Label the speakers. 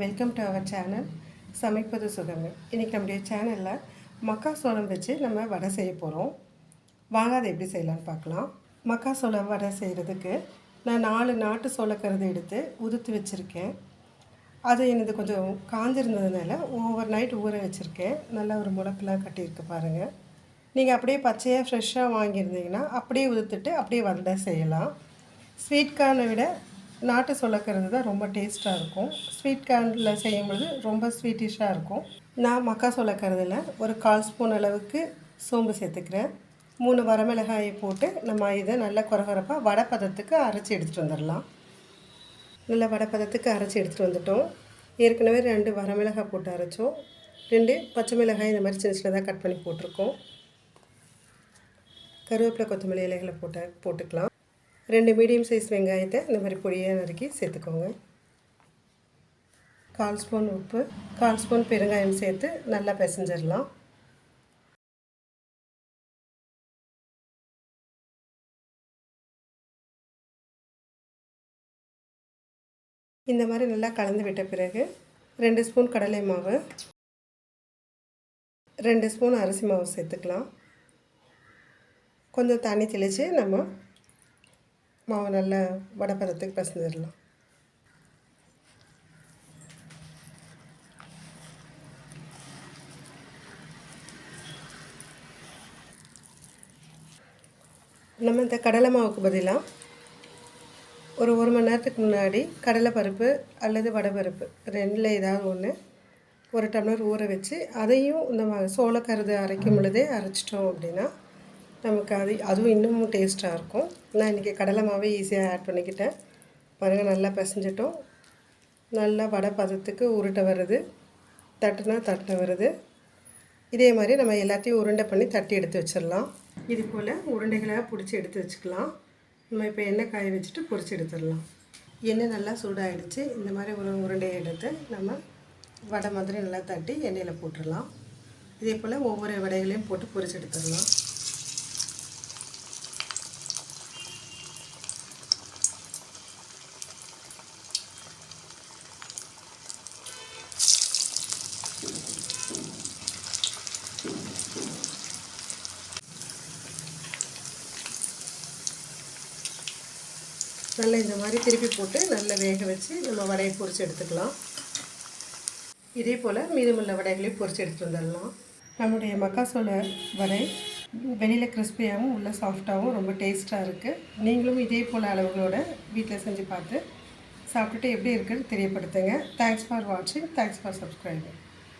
Speaker 1: Welcome to our channel சமைப்பது சுகமே. இன்றைக்கி நம்முடைய சேனலில் மக்காசோளம் வச்சு நம்ம வடை செய்ய போகிறோம் வாங்க அதை எப்படி செய்யலாம்னு பார்க்கலாம். மக்காசோளம் வடை செய்கிறதுக்கு நான் நாலு நாட்டு சோளக்கருது எடுத்து உதுத்து வச்சுருக்கேன். அது எனது கொஞ்சம் காஞ்சிருந்ததுனால ஓவர் நைட் ஊற வச்சுருக்கேன். நல்லா ஒரு முளப்பெல்லாம் கட்டியிருக்கு பாருங்கள் நீங்கள் அப்படியே பச்சையாக ஃப்ரெஷ்ஷாக வாங்கியிருந்தீங்கன்னா அப்படியே உதுத்துட்டு அப்படியே வடை செய்யலாம். ஸ்வீட் கார்னை விட நாட்டு சொலக்கிறது தான் ரொம்ப டேஸ்ட்டாக இருக்கும். ஸ்வீட் கேண்டில் செய்யும்பொழுது ரொம்ப ஸ்வீட்டிஷாக இருக்கும். நான் மக்கா சொலக்கறதில் ஒரு கால் ஸ்பூன் அளவுக்கு சோம்பு சேர்த்துக்கிறேன். மூணு வரமிளகாயை போட்டு நம்ம இதை நல்லா குறகுறப்பாக வடை பதத்துக்கு அரைச்சி எடுத்துகிட்டு வந்துடலாம். நல்லா வடை பதத்துக்கு அரைச்சி எடுத்துகிட்டு வந்துட்டோம். ஏற்கனவே ரெண்டு வரமிளகாய் போட்டு அரைச்சோம். ரெண்டு பச்சை மிளகாய் இந்த மாதிரி சின்ன சின்னதாக கட் பண்ணி போட்டிருக்கோம். கருவேப்பிலை கொத்தமல்லி இலைகளை போட்ட போட்டுக்கலாம். ரெண்டு மீடியம் சைஸ் வெங்காயத்தை இந்த மாதிரி பொடியாக நறுக்கி சேர்த்துக்கோங்க. கால் ஸ்பூன் உப்பு கால் ஸ்பூன் பெருங்காயம் சேர்த்து நல்லா பிசைஞ்சிடலாம். இந்த மாதிரி நல்லா கலந்து விட்ட பிறகு ரெண்டு ஸ்பூன் கடலை மாவு ரெண்டு ஸ்பூன் அரிசி மாவு சேர்த்துக்கலாம். கொஞ்சம் தண்ணி தெளித்து நம்ம மாவு நல்லா வடப்பதத்துக்கு பசந்துடலாம் நம்ம இந்த கடலை மாவுக்கு பதிலாக ஒரு ஒரு மணி நேரத்துக்கு முன்னாடி கடலை பருப்பு அல்லது வடைப்பருப்பு ரெண்டில் ஏதாவது ஒன்று ஒரு டம்ளர் ஊற வச்சு அதையும் இந்த சோளக்கருது அரைக்கும் பொழுதே அரைச்சிட்டோம் அப்படின்னா நமக்கு அது அதுவும் இன்னமும் டேஸ்ட்டாக இருக்கும். நான் இன்றைக்கி கடலை மாவே ஈஸியாக ஆட் பண்ணிக்கிட்டேன். பாருங்கள் நல்லா பிசைஞ்சிட்டோம். நல்லா வடை பதத்துக்கு உருட்டை வருது. தட்டுனா தட்டை வருது. இதே மாதிரி நம்ம எல்லாத்தையும் உருண்டை பண்ணி தட்டி எடுத்து வச்சிடலாம். இது போல் உருண்டைகளாக பிடிச்சி எடுத்து வச்சுக்கலாம். நம்ம இப்போ எண்ணெய் காய வச்சுட்டு பொரிச்சு எடுத்துடலாம். எண்ணெய் நல்லா சூடாகிடுச்சு இந்த மாதிரி ஒரு உருண்டையை எடுத்து நம்ம வடை மாதிரி நல்லா தட்டி எண்ணெயில் போட்டுடலாம். இதே போல் ஒவ்வொரு வடைகளையும் போட்டு பொரிச்சு எடுத்துடலாம். நல்லா இந்த மாதிரி திருப்பி போட்டு நல்லா வேக வச்சு நம்ம வடையை பொறிச்சு எடுத்துக்கலாம். இதே போல் மீதமுள்ள வடைகளையும் பொறிச்சு எடுத்துகிட்டு வந்துடலாம். நம்முடைய மக்காசோள வடை வெளியில் கிறிஸ்பியாகவும் உள்ள சாஃப்டாகவும் ரொம்ப டேஸ்ட்டாக இருக்குது நீங்களும் இதே போல் அளவுகளோட வீட்டில் செஞ்சு பார்த்து சாப்பிட்டுட்டு எப்படி இருக்குன்னு தெரியப்படுத்துங்க. தேங்க்ஸ் ஃபார் வாட்சிங் தேங்க்ஸ் ஃபார் சப்ஸ்கிரைபிங்